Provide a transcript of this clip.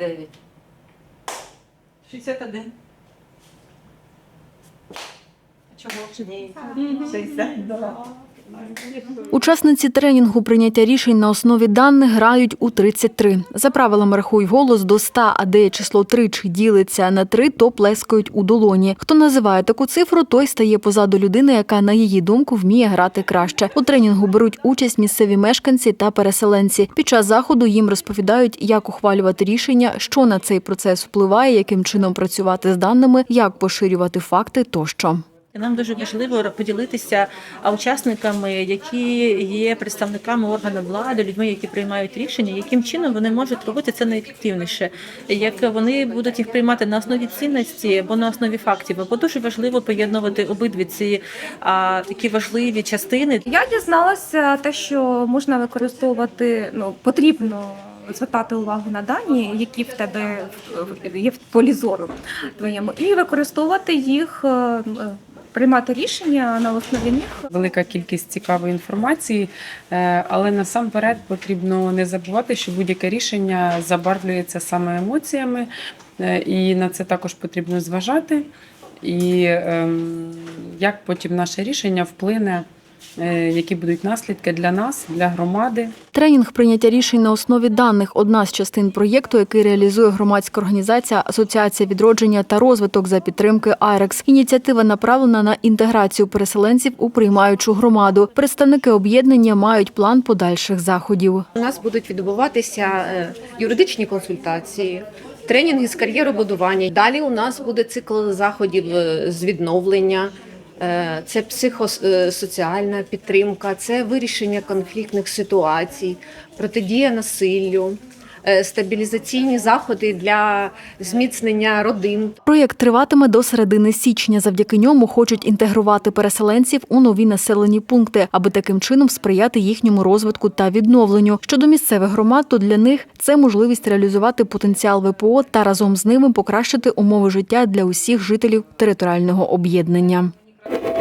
69. 61. Чого? Ні. 62. Учасниці тренінгу прийняття рішень на основі даних грають у 33. За правилами рахуй голос до 100, а де число тричі ділиться на 3, то плескають у долоні. Хто називає таку цифру, той стає позаду людини, яка на її думку вміє грати краще. У тренінгу беруть участь місцеві мешканці та переселенці. Під час заходу їм розповідають, як ухвалювати рішення, що на цей процес впливає, яким чином працювати з даними, як поширювати факти тощо. Нам дуже важливо поділитися учасниками, які є представниками органів влади, людьми, які приймають рішення, яким чином вони можуть робити це найефективніше, як вони будуть їх приймати на основі цінності або на основі фактів. Бо дуже важливо поєднувати обидві ці а, такі важливі частини. Я дізналася те, що можна використовувати, ну потрібно звертати увагу на дані, які в тебе є в полі зору твоєму, і використовувати їх, е, приймати рішення на основі них. велика кількість цікавої інформації, е, але насамперед потрібно не забувати, що будь-яке рішення забарвлюється саме емоціями, е, і на це також потрібно зважати. І ем, як потім наше рішення вплине, які будуть наслідки для нас, для громади. Тренінг прийняття рішень на основі даних одна з частин проєкту, який реалізує громадська організація Асоціація відродження та розвиток за підтримки АРЕКС. Ініціатива направлена на інтеграцію переселенців у приймаючу громаду. Представники об'єднання мають план подальших заходів. У нас будуть відбуватися е, юридичні консультації, тренінги з кар'єробудування. Далі у нас буде цикл заходів е, з відновлення. Е, Це психосоціальна підтримка, це вирішення конфліктних ситуацій, протидія насиллю, е, стабілізаційні заходи для зміцнення родин. Проєкт триватиме до середини січня. Завдяки ньому хочуть інтегрувати переселенців у нові населені пункти, аби таким чином сприяти їхньому розвитку та відновленню. Щодо місцевих громад, то для них це можливість реалізувати потенціал ВПО та разом з ними покращити умови життя для усіх жителів територіального об'єднання. Thank you.